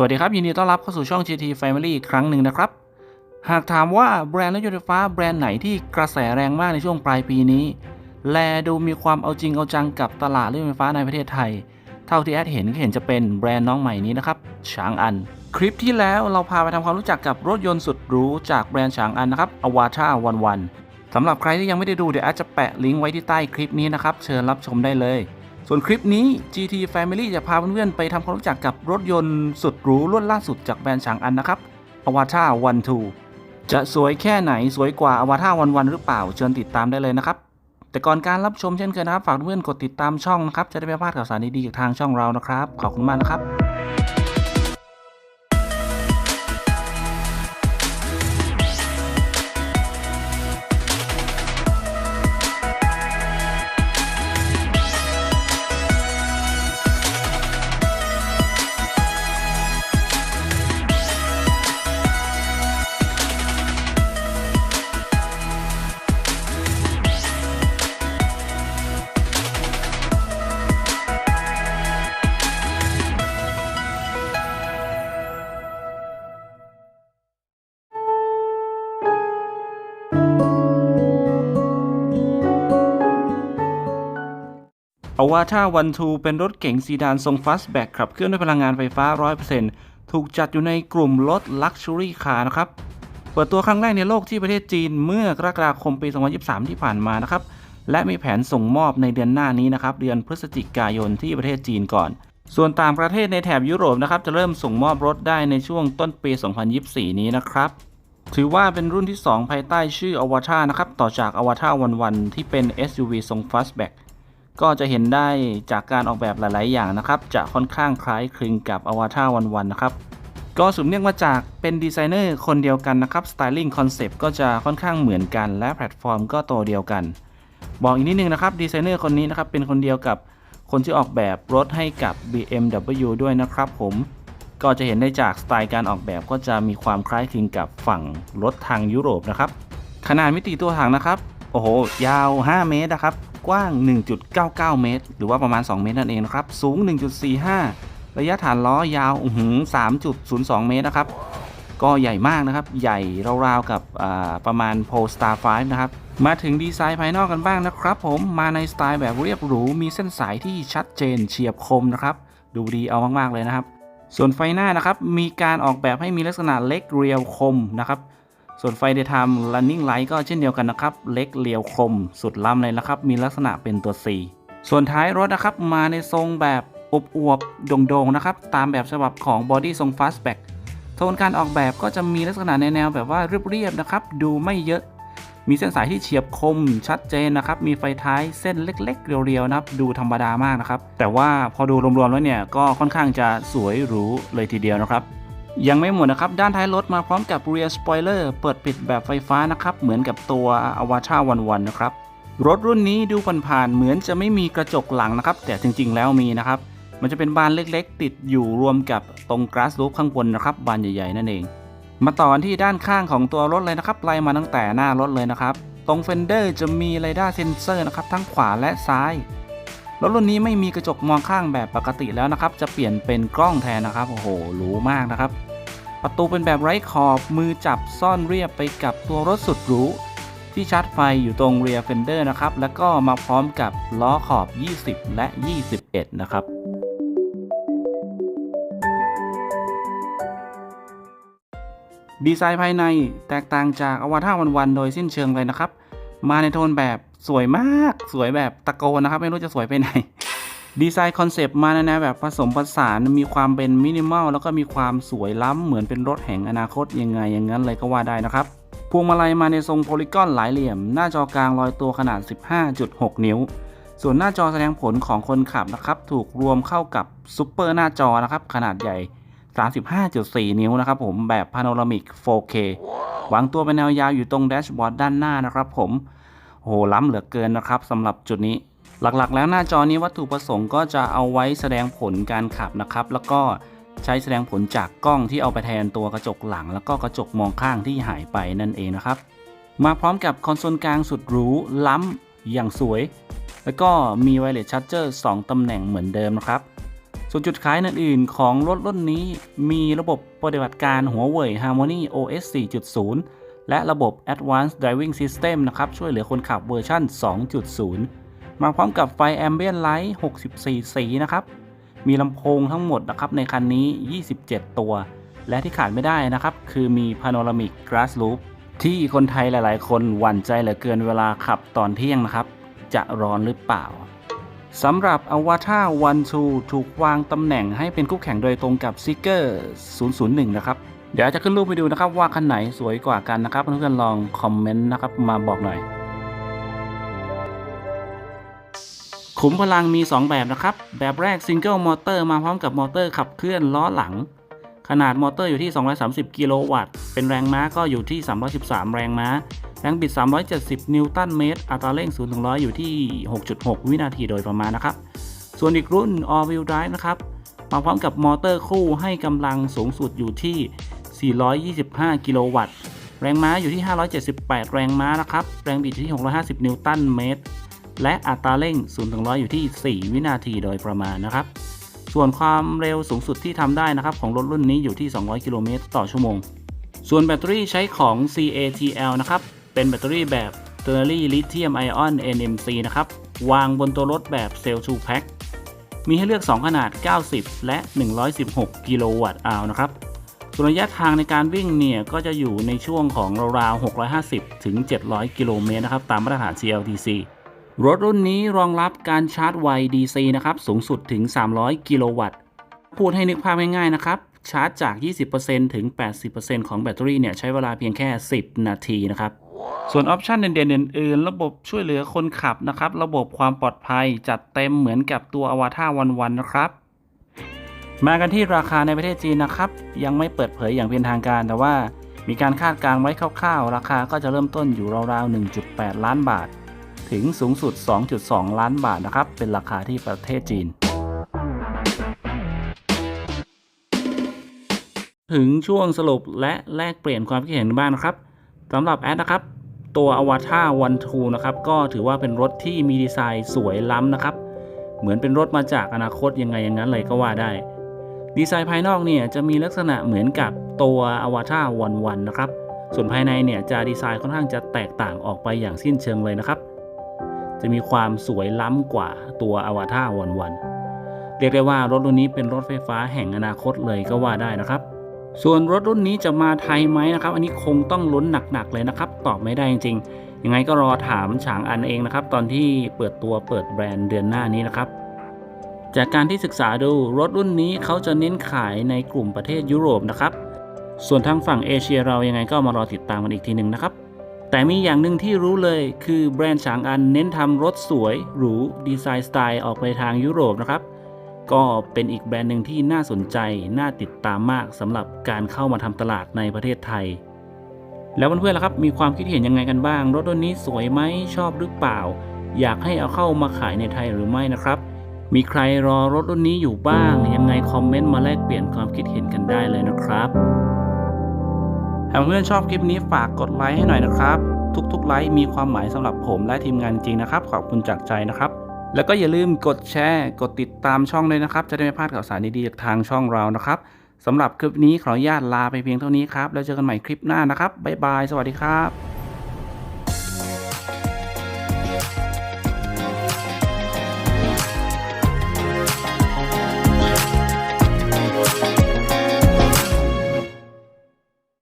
สวัสดีครับ ยินดีต้อนรับเข้าสู่ช่อง GT Family อีกครั้งหนึ่งนะครับ หากถามว่าแบรนด์รถยนต์ไฟฟ้าแบรนด์ไหนที่กระแสแรงมากในช่วงปลายปีนี้ แลดูมีความเอาจริงเอาจังกับตลาดรถยนต์ไฟฟ้าในประเทศไทย เท่าที่แอดเห็นก็เห็นจะเป็นแบรนด์น้องใหม่นี้นะครับฉางอัน คลิปที่แล้วเราพาไปทำความรู้จักกับรถยนต์สุดหรูจากแบรนด์ฉางอันนะครับอวาท่าวันวันสำหรับใครที่ยังไม่ได้ดูเดี๋ยวแอดจะแปะลิงก์ไว้ที่ใต้คลิปนี้นะครับเชิญรับชมได้เลย ส่วนคลิปนี้ GT Family จะพาเพื่อนๆไปทำความรู้จักกับรถยนต์สุดหรูรุ่นล่าสุดจากแบรนด์ฉางอันนะครับอวาท่าวันทูจะสวยแค่ไหนสวยกว่าอวาท่าวันวันหรือเปล่าเชิญติดตามได้เลยนะครับ แต่ก่อนการรับชมเช่นเคยนะครับ ฝากเพื่อนกดติดตามช่องนะครับ จะได้ไม่พลาดข่าวสารดีๆจากทางช่องเรานะครับ ขอบคุณมากนะครับ อวาท่าวันทูเป็นรถเก๋งซีดานทรงฟาสแบ็กขับเคลื่อนด้วยพลังงานไฟฟ้า 100%ถูกจัดอยู่ในกลุ่มรถลักชัวรี่คาร์นะครับ เปิดตัวครั้งแรกในโลกที่ประเทศจีนเมื่อกรกฎาคมปี 2023 ที่ผ่านมานะครับ และมีแผนส่งมอบในเดือนหน้านี้นะครับ เดือนพฤศจิกายนที่ประเทศจีนก่อน ส่วนต่างประเทศในแถบยุโรปนะครับจะเริ่มส่งมอบรถได้ในช่วงต้นปี 2024 นี้นะครับถือว่าเป็นรุ่นที่ 2 ภายใต้ชื่ออวตารนะครับ ต่อจากอวตารวันวันที่เป็น SUV ทรง Fastback ก็จะเห็นได้จากการออกแบบหลาย ๆ อย่างนะครับ จะค่อนข้างคล้ายคลึงกับอวตารวันวันนะครับก็สืบเนื่องมาจากเป็นดีไซเนอร์คนเดียวกันนะครับสไตลิ่งคอนเซปต์ก็จะค่อนข้างเหมือนกันและแพลตฟอร์มก็ตัวเดียวกัน บอกอีกนิดนึงนะครับดีไซเนอร์คนนี้นะครับเป็นคนเดียวกับคนที่ออกแบบรถให้กับ BMW ด้วยนะครับผมก็จะเห็นได้จากสไตล์การออกแบบก็จะมีความคล้ายคลึงกับฝั่งรถทางยุโรปนะครับ ขนาดมิติตัวถังนะครับ โอ้โห ยาว 5 เมตรนะครับ กว้าง 1.99 เมตร หรือว่าประมาณ 2 เมตรนั่นเองนะครับ สูง 1.45 ระยะฐานล้อยาวอื้อหื3.02 เมตรนะครับ ก็ใหญ่มากนะครับ ใหญ่ราวๆกับประมาณ Polestar 5 นะครับ มาถึงดีไซน์ภายนอกกันบ้างนะครับ ผมมาในสไตล์แบบเรียบหรู มีเส้นสายที่ชัดเจนเฉียบคมนะครับ ดูดีเอามากๆเลยนะครับ ส่วนไฟหน้านะครับ มีการออกแบบให้มีลักษณะเล็กเรียวคมนะครับ ส่วนไฟ daytime running light ก็เช่นเดียวกันนะครับ เล็กเรียวคม สุดล้ำเลยนะครับ มีลักษณะเป็นตัว C ส่วนท้ายรถนะครับมาในทรงแบบอบอวบๆโด่งๆนะครับ ตามแบบฉบับของบอดี้ทรง fastback โทนการออกแบบก็จะมีลักษณะในแนวแบบว่าเรียบๆนะครับ ดูไม่เยอะ มีเส้นสายที่เฉียบคมชัดเจนนะครับ มีไฟท้ายเส้นเล็กๆ เรียวๆนะครับ ดูธรรมดามากนะครับ แต่ว่าพอดูรวมๆแล้วเนี่ยก็ค่อนข้างจะสวยหรูเลยทีเดียวนะครับ ยังไม่หมดนะครับ ด้านท้ายรถมาพร้อมกับ rear spoiler เปิดปิดแบบไฟฟ้านะครับ เหมือนกับตัว Avata 11นะครับ รถรุ่นนี้ดูผ่านๆเหมือนจะไม่มีกระจกหลังนะครับ แต่จริงๆแล้วมีนะครับ มันจะเป็นบานเล็กๆ ติดอยู่รวมกับตรง glass roof ข้างบนนะครับ บานใหญ่ๆ นั่นเอง มาต่อที่ด้านข้างของตัวรถเลยนะครับไล่มาตั้งแต่หน้ารถเลยนะครับ ตรงเฟนเดอร์จะมีเรดาร์เซนเซอร์นะครับทั้งขวาและซ้ายรถรุ่นนี้ไม่มีกระจกมองข้างแบบปกติแล้วนะครับ จะเปลี่ยนเป็นกล้องแทนนะครับ โอ้โหหรูมากนะครับ ประตูเป็นแบบไร้ขอบมือจับซ่อนเรียบไปกับตัวรถสุดหรูที่ชาร์จไฟอยู่ตรงเรียเฟนเดอร์นะครับ แล้วก็มาพร้อมกับล้อขอบ 20 และ 21 นะครับดีไซน์ภายในแตกต่างจากอวตารวันวันๆโดยสิ้นเชิงเลยนะครับ มาในโทนแบบสวยมาก สวยแบบตะโกนนะครับ ไม่รู้จะสวยไปไหน ดีไซน์คอนเซปต์มานแนวแบบผสมผสานมีความเป็นมินิมอลแล้วก็มีความสวยล้ำเหมือนเป็นรถแห่งอนาคตยังไงอย่างนั้นเลยก็ว่าได้นะครับพวงมาลัยมาในทรงโพลีกอนหลายเหลี่ยม หน้าจอกลางลอยตัวขนาด 15.6 นิ้ว ส่วนหน้าจอแสดงผลของคนขับนะครับถูกรวมเข้ากับซุปเปอร์หน้าจอนะครับขนาดใหญ่ 35.4 นิ้วนะครับผมแบบพาโนรามิก 4K วางตัวเป็นแนวยาวอยู่ตรงแดชบอร์ดด้านหน้านะครับผมโหล้ำเหลือเกินนะครับสำหรับจุดนี้ หลักๆ แล้วหน้าจอนี้วัตถุประสงค์ก็จะเอาไว้แสดงผลการขับนะครับ แล้วก็ใช้แสดงผลจากกล้องที่เอาไปแทนตัวกระจกหลัง แล้วก็กระจกมองข้างที่หายไปนั่นเองนะครับ มาพร้อมกับคอนโซลกลางสุดหรูล้ำอย่างสวย แล้วก็มีไวเลสชั r เจอร์2ตำแหน่งเหมือนเดิมนะครับส่วนจุดขายอื่นๆของรถรุ่นนี้มีระบบปฏิบัติการหัวเว่ย Harmony OS 4.0 และระบบ Advanced Driving System นะครับ ช่วยเหลือคนขับเวอร์ชัน2.0 มาพร้อมกับไฟ Ambient Light 64 สีนะครับ มีลำโพงทั้งหมดนะครับในคันนี้ 27 ตัว และที่ขาดไม่ได้นะครับ คือมี Panoramic Glass Roof ที่คนไทยหลาย ๆ คนหวั่นใจเหลือเกินเวลาขับตอนเที่ยงนะครับ จะร้อนหรือเปล่าสำหรับ Avatar 1 2ถูกวางตำแหน่งให้เป็นคู่แข่งโดยตรงกับ Seeker 001 นะครับ เดี๋ยวจะขึ้นรูปไปดูนะครับว่าคันไหนสวยกว่ากันนะครับ เพื่อนๆลองคอมเมนต์นะครับมาบอกหน่อย ขุมพลังมี 2 แบบนะครับ แบบแรก Single Motor มาพร้อมกับมอเตอร์ขับเคลื่อนล้อหลัง ขนาดมอเตอร์อยู่ที่ 230 กิโลวัตต์ เป็นแรงม้าก็อยู่ที่ 313 แรงม้า แรงบิด 370 นิวตันเมตร อัตราเร่ง 0-100 อยู่ที่ 6.6 วินาทีโดยประมาณนะครับ ส่วนอีกรุ่น All Wheel Drive นะครับ มาพร้อมกับมอเตอร์คู่ให้กำลังสูงสุดอยู่ที่ 425 กิโลวัตต์ แรงม้าอยู่ที่ 578 แรงม้านะครับ แรงบิดอยู่ที่ 650 นิวตันเมตร และอัตราเร่ง0ถึง100 อยู่ที่ 4 วินาทีโดยประมาณนะครับ ส่วนความเร็วสูงสุดที่ทำได้นะครับ ของรถรุ่นนี้อยู่ที่ 200 กิโลเมตรต่อชั่วโมง ส่วนแบตเตอรี่ใช้ของ CATL นะครับ เป็นแบตเตอรี่แบบ t e r r y Lithium Ion NMC นะครับ วางบนตัวรถแบบเซลล์2 Pack มีให้เลือก 2 ขนาด 90 และ 116 กิโลวัตต์อาวนะครับส่วนระยะทางในการวิ่งเนี่ย ก็จะอยู่ในช่วงของราวๆ 650 ถึง 700 กิโลเมตรนะครับ ตามมาตรฐาน CLTC รถรุ่นนี้รองรับการชาร์จไว DC นะครับ สูงสุดถึง 300 กิโลวัตต์ พูดให้นึกภาพง่ายๆนะครับ ชาร์จจาก 20%ถึง 80%ของแบตเตอรี่เนี่ย ใช้เวลาเพียงแค่ 10 นาทีนะครับ ส่วนออปชันเด่นๆอื่นๆ ระบบช่วยเหลือคนขับนะครับ ระบบความปลอดภัยจัดเต็มเหมือนกับตัวอวตารวันวันๆนะครับมากันที่ราคาในประเทศจีนนะครับ ยังไม่เปิดเผยอย่างเป็นทางการแต่ว่ามีการคาดการณ์ไว้คร่าวๆ ราคาก็จะเริ่มต้นอยู่ราวๆ 1.8 ล้านบาท ถึงสูงสุด 2.2 ล้านบาทนะครับ เป็นราคาที่ประเทศจีน ถึงช่วงสรุปและแลกเปลี่ยนความคิดเห็นบ้างนะครับสำหรับแอดนะครับ ตัวอวตารวันทูนะครับ ก็ถือว่าเป็นรถที่มีดีไซน์สวยล้ำนะครับ เหมือนเป็นรถมาจากอนาคตยังไงอย่างนั้นเลยก็ว่าได้ ดีไซน์ภายนอกเนี่ยจะมีลักษณะเหมือนกับตัวอวตารวันวันนะครับส่วนภายในเนี่ยจะดีไซน์ค่อนข้างจะแตกต่างออกไปอย่างสิ้นเชิงเลยนะครับ จะมีความสวยล้ำกว่าตัวอวตารวันวันเรียกได้ว่ารถรุ่นนี้เป็นรถไฟฟ้าแห่งอนาคตเลยก็ว่าได้นะครับ ส่วนรถรุ่นนี้จะมาไทยไหมนะครับ อันนี้คงต้องลุ้นหนักๆเลยนะครับ ตอบไม่ได้จริงๆ ยังไงก็รอถามฉางอันเองนะครับ ตอนที่เปิดตัวเปิดแบรนด์เดือนหน้านี้นะครับจากการที่ศึกษาดูรถรุ่นนี้เขาจะเน้นขายในกลุ่มประเทศยุโรปนะครับ ส่วนทางฝั่งเอเชียเรายังไงก็มารอติดตามกันอีกทีหนึ่งนะครับ แต่มีอย่างหนึ่งที่รู้เลยคือแบรนด์ฉางอันเน้นทำรถสวยหรูดีไซน์สไตล์ออกไปทางยุโรปนะครับ ก็เป็นอีกแบรนด์หนึ่งที่น่าสนใจ น่าติดตามมากสำหรับการเข้ามาทำตลาดในประเทศไทย แล้วเพื่อนๆล่ะครับ มีความคิดเห็นยังไงกันบ้าง รถรุ่นนี้สวยไหมชอบหรือเปล่า อยากให้เอาเข้ามาขายในไทยหรือไม่นะครับ มีใครรอรถรุ่นนี้อยู่บ้างยังไงคอมเมนต์มาแลกเปลี่ยนความคิดเห็นกันได้เลยนะครับ หากเพื่อนชอบคลิปนี้ฝากกดไลค์ให้หน่อยนะครับ ทุกๆไลค์มีความหมายสำหรับผมและทีมงานจริงนะครับ ขอบคุณจากใจนะครับ แล้วก็อย่าลืมกดแชร์ กดติดตามช่องเลยนะครับ จะได้ไม่พลาดข่าวสารดีๆจากทางช่องเรานะครับสำหรับคลิปนี้ขออนุญาตลาไปเพียงเท่านี้ครับแล้วเจอกันใหม่คลิปหน้านะครับบ๊ายบายสวัสดีครับ